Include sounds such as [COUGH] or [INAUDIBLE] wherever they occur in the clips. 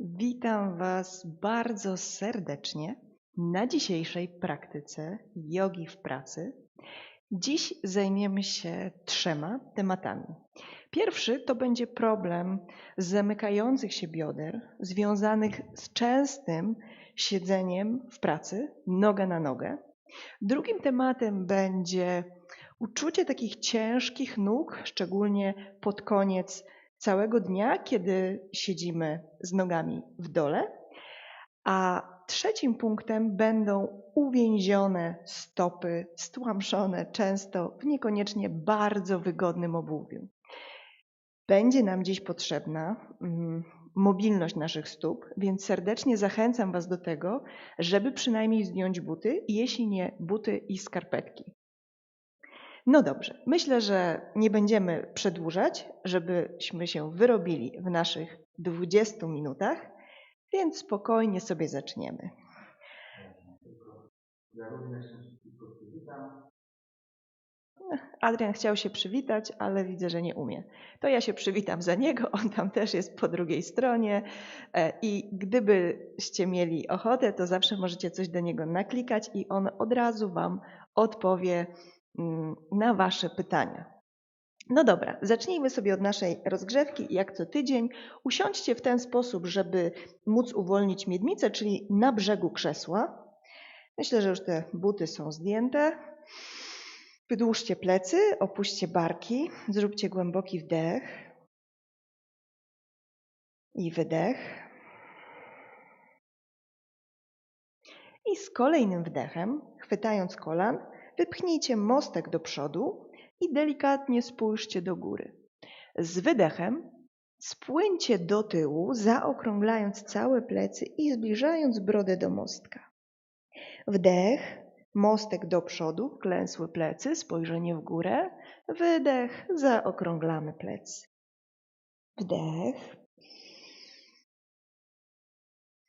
Witam Was bardzo serdecznie na dzisiejszej praktyce jogi w pracy. Dziś zajmiemy się trzema tematami. Pierwszy to będzie problem zamykających się bioder związanych z częstym siedzeniem w pracy, noga na nogę. Drugim tematem będzie uczucie takich ciężkich nóg, szczególnie pod koniec całego dnia, kiedy siedzimy z nogami w dole. A trzecim punktem będą uwięzione stopy, stłamszone często w niekoniecznie bardzo wygodnym obuwiu. Będzie nam dziś potrzebna mm, mobilność naszych stóp, więc serdecznie zachęcam Was do tego, żeby przynajmniej zdjąć buty, jeśli nie buty i skarpetki. No dobrze, myślę, że nie będziemy przedłużać, żebyśmy się wyrobili w naszych 20 minutach, więc spokojnie sobie zaczniemy. Ja również wszystko przywitam. Adrian chciał się przywitać, ale widzę, że nie umie. To ja się przywitam za niego, on tam też jest po drugiej stronie e, i gdybyście mieli ochotę, to zawsze możecie coś do niego naklikać i on od razu Wam odpowie na Wasze pytania. No dobra, zacznijmy sobie od naszej rozgrzewki. Jak co tydzień, usiądźcie w ten sposób, żeby móc uwolnić miednicę, czyli na brzegu krzesła. Myślę, że już te buty są zdjęte. Wydłużcie plecy, opuśćcie barki, zróbcie głęboki wdech i wydech. I z kolejnym wdechem, chwytając kolan, wypchnijcie mostek do przodu i delikatnie spójrzcie do góry. Z wydechem spłyńcie do tyłu, zaokrąglając całe plecy i zbliżając brodę do mostka. Wdech, Mostek do przodu, klęsły plecy, spojrzenie w górę. Wydech, zaokrąglamy plecy. Wdech.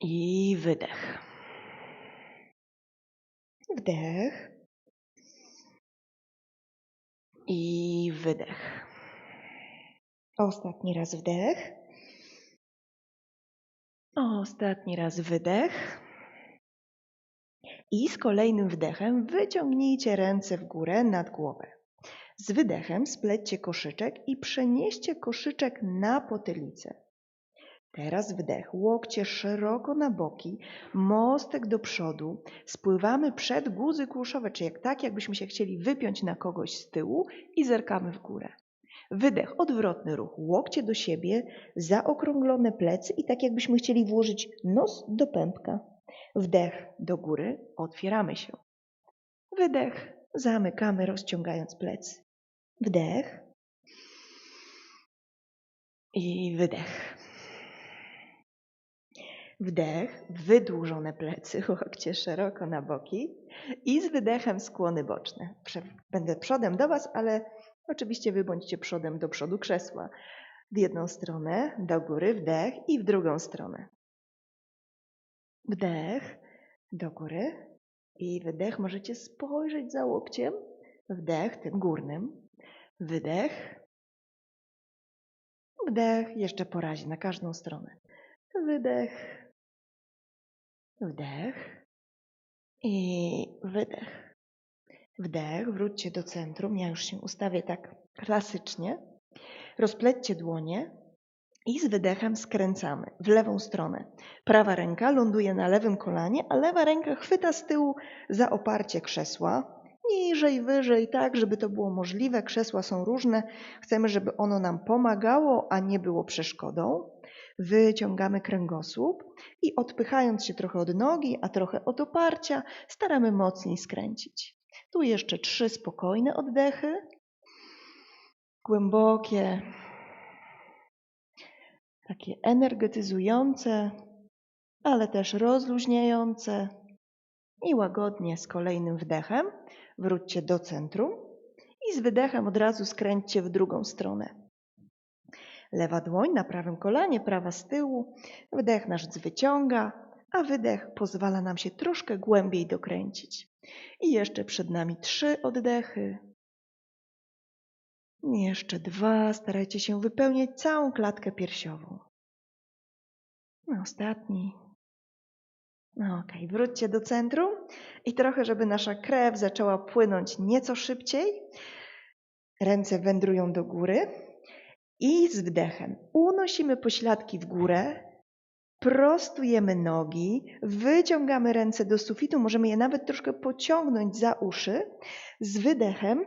I wydech. Wdech. I wydech. Ostatni raz wdech. Ostatni raz wydech. I z kolejnym wdechem wyciągnijcie ręce w górę nad głowę. Z wydechem splećcie koszyczek i przenieście koszyczek na potylicę. Teraz wdech, łokcie szeroko na boki, mostek do przodu, spływamy przed guzy kłuszowe, czyli jak tak, jakbyśmy się chcieli wypiąć na kogoś z tyłu i zerkamy w górę. Wydech, odwrotny ruch, łokcie do siebie, zaokrąglone plecy i tak jakbyśmy chcieli włożyć nos do pępka. Wdech do góry, otwieramy się. Wydech, zamykamy, rozciągając plecy. Wdech i wydech. Wdech, wydłużone plecy, [LAUGHS] łokcie szeroko na boki i z wydechem skłony boczne. Będę przodem do Was, ale oczywiście Wy bądźcie przodem do przodu krzesła. W jedną stronę, do góry, wdech i w drugą stronę. Wdech do góry i wydech. Możecie spojrzeć za łokciem. Wdech tym górnym. Wydech. Wdech jeszcze po razie na każdą stronę. Wydech. Wdech. I wydech. Wdech, wróćcie do centrum. Ja już się ustawię tak klasycznie. Rozplećcie dłonie i z wydechem skręcamy w lewą stronę. Prawa ręka ląduje na lewym kolanie, a lewa ręka chwyta z tyłu za oparcie krzesła. Niżej, wyżej, tak, żeby to było możliwe. Krzesła są różne. Chcemy, żeby ono nam pomagało, a nie było przeszkodą. Wyciągamy kręgosłup i odpychając się trochę od nogi, a trochę od oparcia, staramy mocniej skręcić. Tu jeszcze trzy spokojne oddechy. Głębokie takie energetyzujące, ale też rozluźniające i łagodnie z kolejnym wdechem wróćcie do centrum i z wydechem od razu skręćcie w drugą stronę. Lewa dłoń na prawym kolanie, prawa z tyłu. Wdech nasz wyciąga, a wydech pozwala nam się troszkę głębiej dokręcić. I jeszcze przed nami trzy oddechy. Jeszcze dwa. Starajcie się wypełniać całą klatkę piersiową. No, ostatni. No, Okej, wróćcie do centrum i trochę, żeby nasza krew zaczęła płynąć nieco szybciej. Ręce wędrują do góry i z wdechem unosimy pośladki w górę, prostujemy nogi, wyciągamy ręce do sufitu, możemy je nawet troszkę pociągnąć za uszy. Z wydechem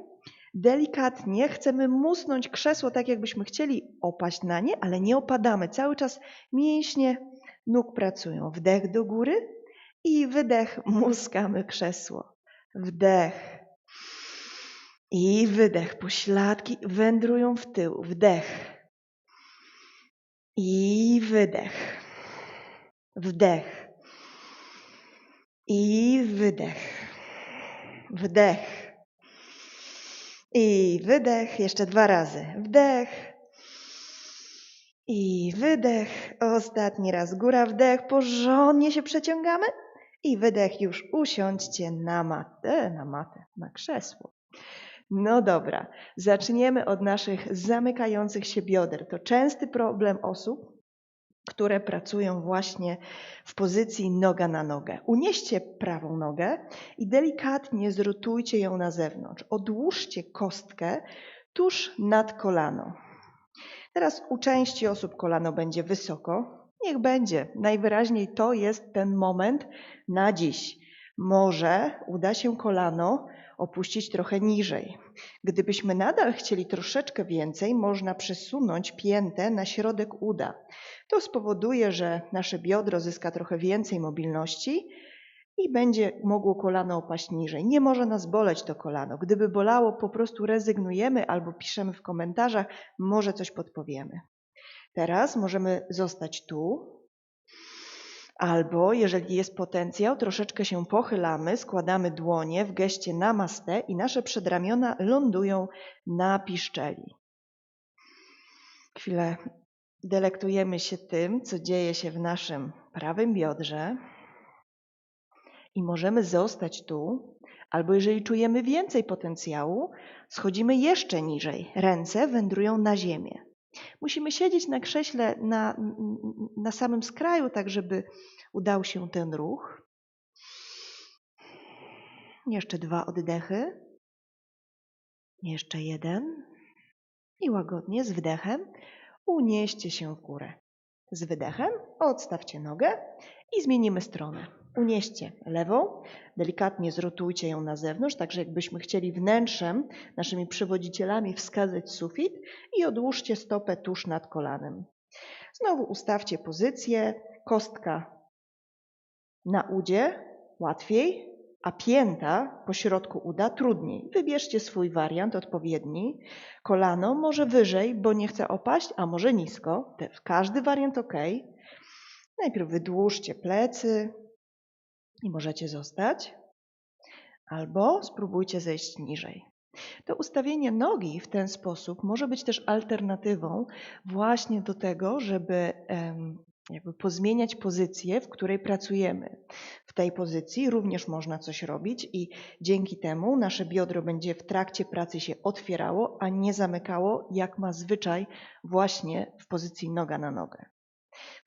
delikatnie chcemy musnąć krzesło tak, jakbyśmy chcieli opaść na nie, ale nie opadamy. Cały czas mięśnie nóg pracują. Wdech do góry i wydech, muskamy krzesło. Wdech. I wydech. Pośladki wędrują w tył. Wdech. I wydech. Wdech. I wydech. Wdech. I wydech. Jeszcze dwa razy. Wdech. I wydech. Ostatni raz. Góra, wdech. Porządnie się przeciągamy. I wydech. Już usiądźcie na matę, na matę, na krzesło. No dobra, zaczniemy od naszych zamykających się bioder. To częsty problem osób, które pracują właśnie w pozycji noga na nogę. Unieście prawą nogę i delikatnie zrotujcie ją na zewnątrz. Odłóżcie kostkę tuż nad kolano. Teraz u części osób kolano będzie wysoko. Niech będzie. Najwyraźniej to jest ten moment na dziś. Może uda się kolano opuścić trochę niżej. Gdybyśmy nadal chcieli troszeczkę więcej, można przesunąć piętę na środek uda. To spowoduje, że nasze biodro zyska trochę więcej mobilności i będzie mogło kolano opaść niżej. Nie może nas boleć to kolano. Gdyby bolało, po prostu rezygnujemy albo piszemy w komentarzach, może coś podpowiemy. Teraz możemy zostać tu, albo jeżeli jest potencjał, troszeczkę się pochylamy, składamy dłonie w geście namaste i nasze przedramiona lądują na piszczeli. Chwilę delektujemy się tym, co dzieje się w naszym prawym biodrze i możemy zostać tu, albo jeżeli czujemy więcej potencjału, schodzimy jeszcze niżej. Ręce wędrują na ziemię. Musimy siedzieć na krześle na, na samym skraju, tak żeby udał się ten ruch. Jeszcze dwa oddechy. Jeszcze jeden. I łagodnie z wdechem unieście się w górę. Z wydechem odstawcie nogę i zmienimy stronę. Unieście lewą, delikatnie zrotujcie ją na zewnątrz, tak jakbyśmy chcieli wnętrzem, naszymi przywodzicielami wskazać sufit i odłóżcie stopę tuż nad kolanem. Znowu ustawcie pozycję, kostka na udzie łatwiej, a pięta po środku uda trudniej. Wybierzcie swój wariant odpowiedni. Kolano może wyżej, bo nie chce opaść, a może nisko. Każdy wariant ok. Najpierw wydłużcie plecy i możecie zostać, albo spróbujcie zejść niżej. To ustawienie nogi w ten sposób może być też alternatywą właśnie do tego, żeby jakby pozmieniać pozycję, w której pracujemy. W tej pozycji również można coś robić i dzięki temu nasze biodro będzie w trakcie pracy się otwierało, a nie zamykało, jak ma zwyczaj właśnie w pozycji noga na nogę.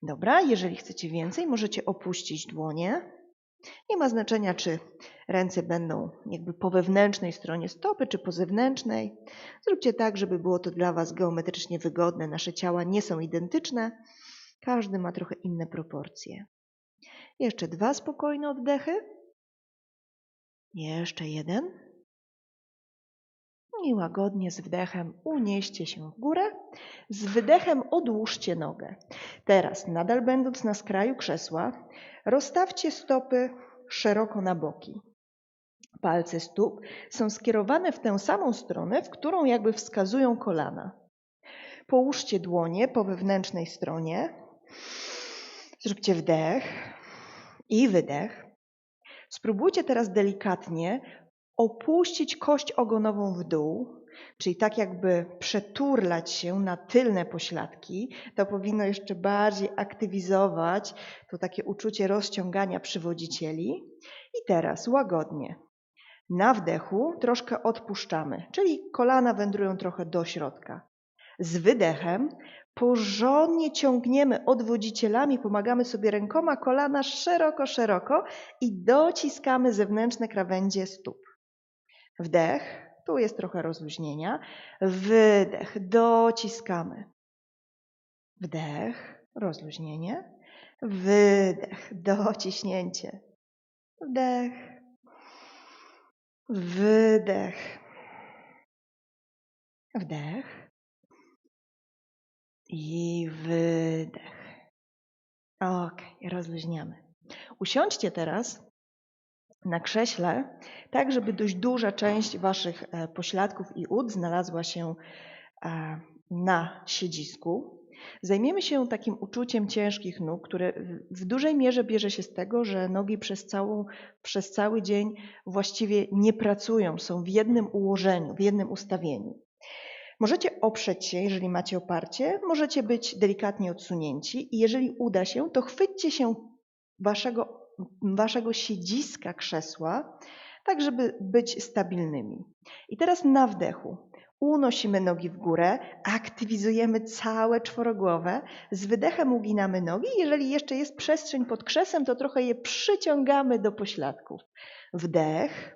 Dobra, jeżeli chcecie więcej, możecie opuścić dłonie. Nie ma znaczenia, czy ręce będą jakby po wewnętrznej stronie stopy, czy po zewnętrznej. Zróbcie tak, żeby było to dla Was geometrycznie wygodne. Nasze ciała nie są identyczne. Każdy ma trochę inne proporcje. Jeszcze dwa spokojne oddechy. Jeszcze jeden. I łagodnie z wdechem unieście się w górę. Z wydechem odłóżcie nogę. Teraz, nadal będąc na skraju krzesła, rozstawcie stopy szeroko na boki. Palce stóp są skierowane w tę samą stronę, w którą jakby wskazują kolana. Połóżcie dłonie po wewnętrznej stronie, Zróbcie wdech i wydech. Spróbujcie teraz delikatnie opuścić kość ogonową w dół, czyli tak jakby przeturlać się na tylne pośladki. To powinno jeszcze bardziej aktywizować to takie uczucie rozciągania przywodzicieli. I teraz łagodnie. Na wdechu troszkę odpuszczamy, czyli kolana wędrują trochę do środka. Z wydechem Porządnie ciągniemy odwodzicielami, pomagamy sobie rękoma, kolana szeroko, szeroko i dociskamy zewnętrzne krawędzie stóp. Wdech, tu jest trochę rozluźnienia. Wydech, dociskamy. Wdech, rozluźnienie. Wydech, dociśnięcie. Wdech, wydech, wdech i wydech. Ok, rozluźniamy. Usiądźcie teraz na krześle, tak żeby dość duża część Waszych e, pośladków i ud znalazła się e, na siedzisku. Zajmiemy się takim uczuciem ciężkich nóg, które w dużej mierze bierze się z tego, że nogi przez, całą, przez cały dzień właściwie nie pracują, są w jednym ułożeniu, w jednym ustawieniu. Możecie oprzeć się, jeżeli macie oparcie, możecie być delikatnie odsunięci i jeżeli uda się, to chwyćcie się waszego waszego siedziska krzesła, tak żeby być stabilnymi. I teraz na wdechu unosimy nogi w górę, aktywizujemy całe czworogłowe, z wydechem uginamy nogi. Jeżeli jeszcze jest przestrzeń pod krzesem, to trochę je przyciągamy do pośladków. Wdech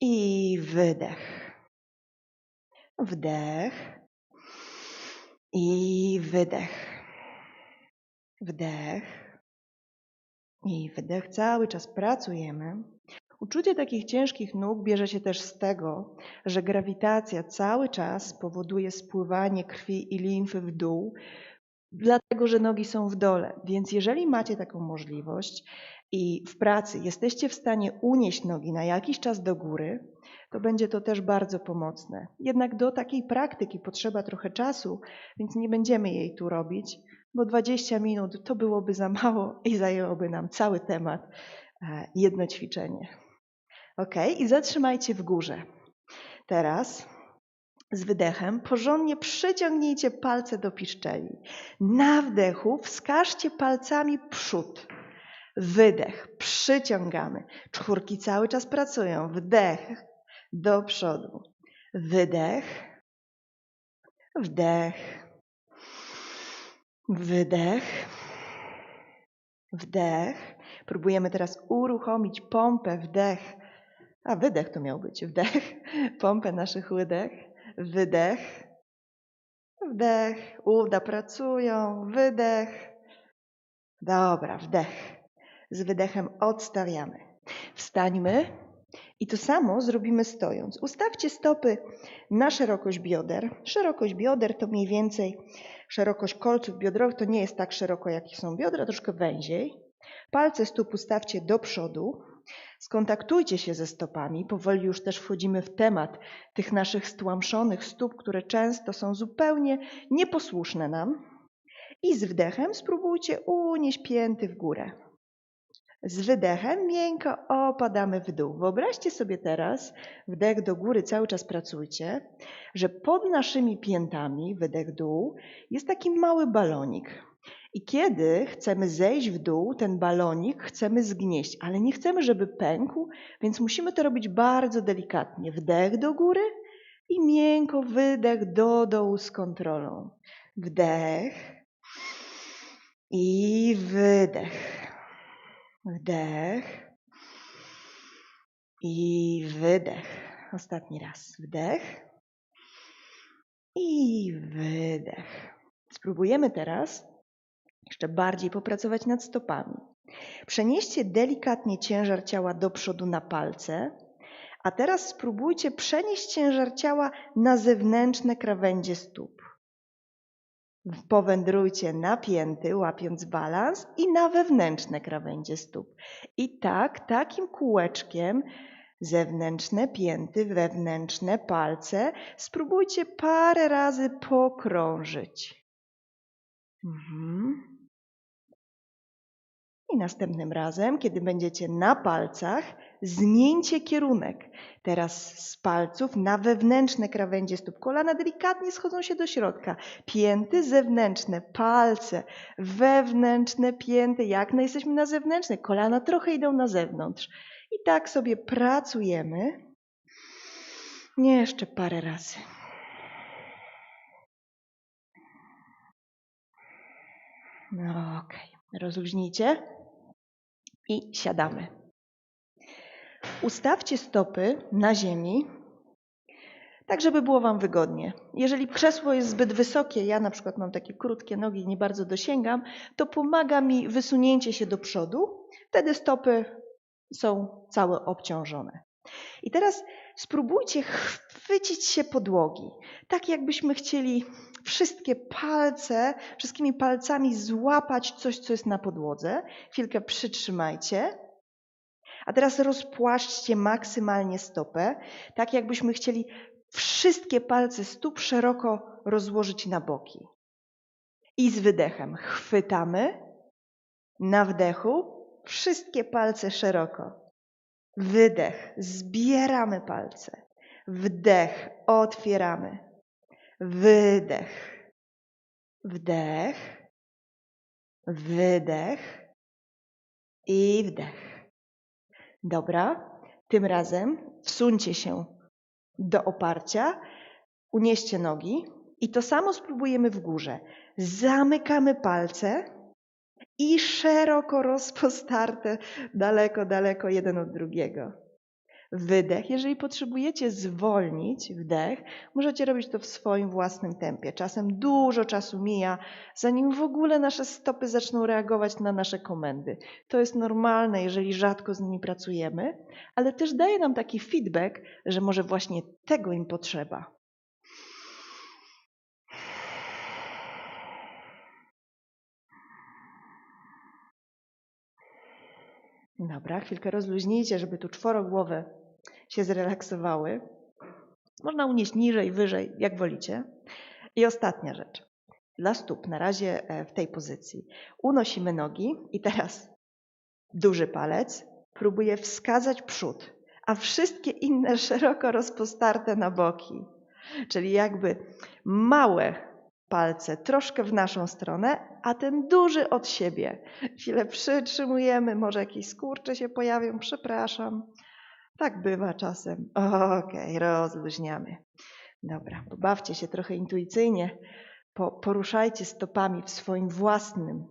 i wydech. Wdech i wydech. Wdech i wydech, cały czas pracujemy. Uczucie takich ciężkich nóg bierze się też z tego, że grawitacja cały czas powoduje spływanie krwi i limfy w dół, dlatego że nogi są w dole. Więc jeżeli macie taką możliwość i w pracy jesteście w stanie unieść nogi na jakiś czas do góry, to będzie to też bardzo pomocne. Jednak do takiej praktyki potrzeba trochę czasu, więc nie będziemy jej tu robić bo 20 minut to byłoby za mało i zajęłoby nam cały temat, e, jedno ćwiczenie. Ok, i zatrzymajcie w górze. Teraz z wydechem porządnie przyciągnijcie palce do piszczeli. Na wdechu wskażcie palcami przód. Wydech, przyciągamy. Czwórki cały czas pracują. Wdech do przodu. Wydech, wdech, Wydech. Wdech. Próbujemy teraz uruchomić pompę, wdech. A wydech to miał być, wdech. Pompę naszych łydek. Wydech. Wdech. Uda pracują. Wydech. Dobra, wdech. Z wydechem odstawiamy. Wstańmy i to samo zrobimy stojąc. Ustawcie stopy na szerokość bioder. Szerokość bioder to mniej więcej szerokość kolców biodrowych to nie jest tak szeroko, jak są biodra, troszkę węziej. Palce stóp ustawcie do przodu. Skontaktujcie się ze stopami. Powoli już też wchodzimy w temat tych naszych stłamszonych stóp, które często są zupełnie nieposłuszne nam. I z wdechem spróbujcie unieść pięty w górę. Z wydechem miękko opadamy w dół. Wyobraźcie sobie teraz, wdech do góry, cały czas pracujcie, że pod naszymi piętami, wydech dół, jest taki mały balonik. I kiedy chcemy zejść w dół, ten balonik chcemy zgnieść, ale nie chcemy, żeby pękł, więc musimy to robić bardzo delikatnie. Wdech do góry i miękko wydech do dołu z kontrolą. Wdech i wydech. Wdech i wydech. Ostatni raz. Wdech i wydech. Spróbujemy teraz jeszcze bardziej popracować nad stopami. Przenieście delikatnie ciężar ciała do przodu na palce, a teraz spróbujcie przenieść ciężar ciała na zewnętrzne krawędzie stóp. Powędrujcie na pięty, łapiąc balans i na wewnętrzne krawędzie stóp. I tak, takim kółeczkiem zewnętrzne pięty, wewnętrzne palce spróbujcie parę razy pokrążyć. Mhm. I następnym razem, kiedy będziecie na palcach, zmieńcie kierunek. Teraz z palców na wewnętrzne krawędzie stóp. Kolana delikatnie schodzą się do środka. Pięty zewnętrzne, palce wewnętrzne, pięty. Jak no jesteśmy na zewnętrzne, kolana trochę idą na zewnątrz. I tak sobie pracujemy. Nie jeszcze parę razy. No okej. Rozluźnijcie i siadamy. Ustawcie stopy na ziemi, tak żeby było Wam wygodnie. Jeżeli krzesło jest zbyt wysokie, ja na przykład mam takie krótkie nogi i nie bardzo dosięgam, to pomaga mi wysunięcie się do przodu. Wtedy stopy są całe obciążone. I teraz spróbujcie chwycić się podłogi, tak jakbyśmy chcieli wszystkie palce, wszystkimi palcami złapać coś, co jest na podłodze. Chwilkę przytrzymajcie. A teraz rozpłaszczcie maksymalnie stopę, tak jakbyśmy chcieli wszystkie palce stóp szeroko rozłożyć na boki. I z wydechem chwytamy, na wdechu wszystkie palce szeroko. Wydech, zbieramy palce. Wdech, otwieramy. Wydech. Wdech. Wydech. I wdech. Dobra. Tym razem wsuńcie się do oparcia, unieście nogi i to samo spróbujemy w górze. Zamykamy palce i szeroko rozpostarte, daleko, daleko jeden od drugiego. Wydech. Jeżeli potrzebujecie zwolnić wdech, możecie robić to w swoim własnym tempie. Czasem dużo czasu mija, zanim w ogóle nasze stopy zaczną reagować na nasze komendy. To jest normalne, jeżeli rzadko z nimi pracujemy, ale też daje nam taki feedback, że może właśnie tego im potrzeba. Dobra, chwilkę rozluźnijcie, żeby tu czworogłowe się zrelaksowały. Można unieść niżej, wyżej, jak wolicie. I ostatnia rzecz. Dla stóp, na razie e, w tej pozycji. Unosimy nogi i teraz duży palec próbuje wskazać przód, a wszystkie inne [LAUGHS] szeroko rozpostarte na boki. Czyli jakby małe palce troszkę w naszą stronę, a ten duży od siebie. Chwilę przytrzymujemy, może jakieś skurcze się pojawią, przepraszam. Tak bywa czasem. Okej, okay, rozluźniamy. Dobra, pobawcie się trochę intuicyjnie. Po, poruszajcie stopami w swoim własnym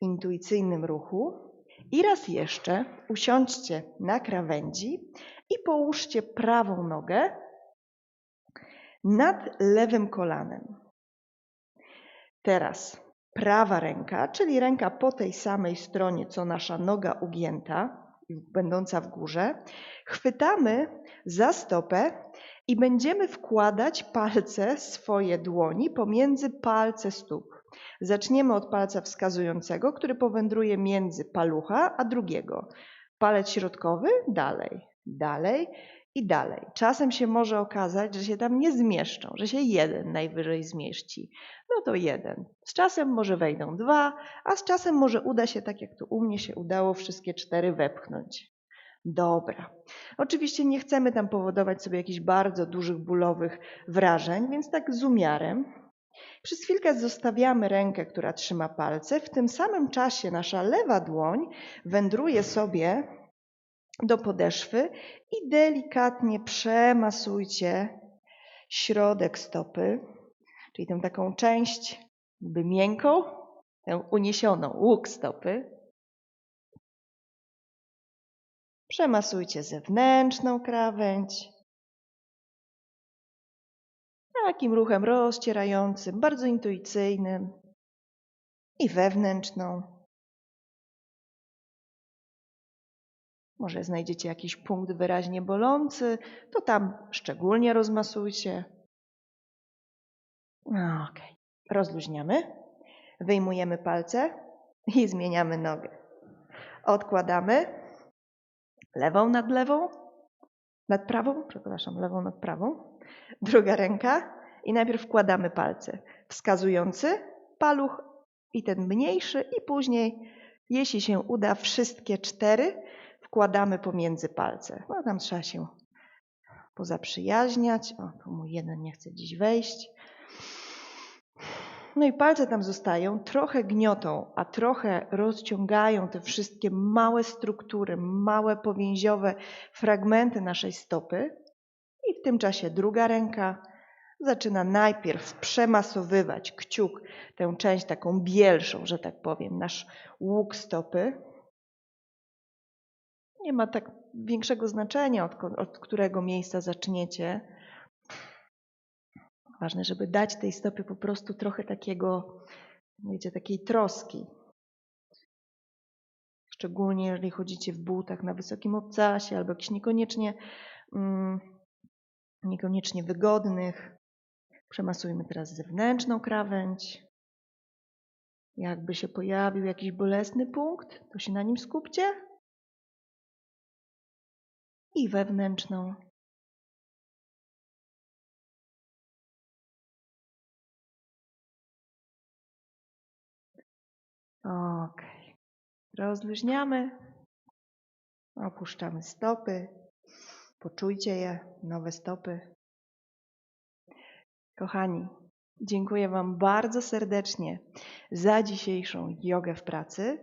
intuicyjnym ruchu. I raz jeszcze usiądźcie na krawędzi i połóżcie prawą nogę nad lewym kolanem. Teraz prawa ręka, czyli ręka po tej samej stronie, co nasza noga ugięta, będąca w górze, chwytamy za stopę i będziemy wkładać palce swoje dłoni pomiędzy palce stóp. Zaczniemy od palca wskazującego, który powędruje między palucha a drugiego. Palec środkowy dalej, dalej i dalej. Czasem się może okazać, że się tam nie zmieszczą, że się jeden najwyżej zmieści. No to jeden. Z czasem może wejdą dwa, a z czasem może uda się, tak jak to u mnie się udało, wszystkie cztery wepchnąć. Dobra. Oczywiście nie chcemy tam powodować sobie jakichś bardzo dużych bólowych wrażeń, więc tak z umiarem. Przez chwilkę zostawiamy rękę, która trzyma palce. W tym samym czasie nasza lewa dłoń wędruje sobie do podeszwy i delikatnie przemasujcie środek stopy, czyli tę taką część jakby miękką, tę uniesioną łuk stopy. Przemasujcie zewnętrzną krawędź. Takim ruchem rozcierającym, bardzo intuicyjnym. I wewnętrzną. Może znajdziecie jakiś punkt wyraźnie bolący, to tam szczególnie rozmasujcie. Ok, rozluźniamy, wyjmujemy palce i zmieniamy nogę. Odkładamy lewą nad lewą, nad prawą, przepraszam, lewą nad prawą, druga ręka i najpierw wkładamy palce. Wskazujący, paluch i ten mniejszy i później, jeśli się uda, wszystkie cztery wkładamy pomiędzy palce. No tam trzeba się pozaprzyjaźniać. O, tu mój jeden nie chce dziś wejść. No i palce tam zostają, trochę gniotą, a trochę rozciągają te wszystkie małe struktury, małe powięziowe fragmenty naszej stopy. I w tym czasie druga ręka Zaczyna najpierw przemasowywać kciuk, tę część taką bielszą, że tak powiem, nasz łuk stopy. Nie ma tak większego znaczenia, od, od którego miejsca zaczniecie. Ważne, żeby dać tej stopie po prostu trochę takiego, wiecie, takiej troski. Szczególnie jeżeli chodzicie w butach na wysokim obcasie albo jakichś niekoniecznie, mm, niekoniecznie wygodnych. Przemasujmy teraz zewnętrzną krawędź. Jakby się pojawił jakiś bolesny punkt, to się na nim skupcie. I wewnętrzną. Ok. Rozluźniamy. Opuszczamy stopy. Poczujcie je, nowe stopy. Kochani, dziękuję Wam bardzo serdecznie za dzisiejszą jogę w pracy.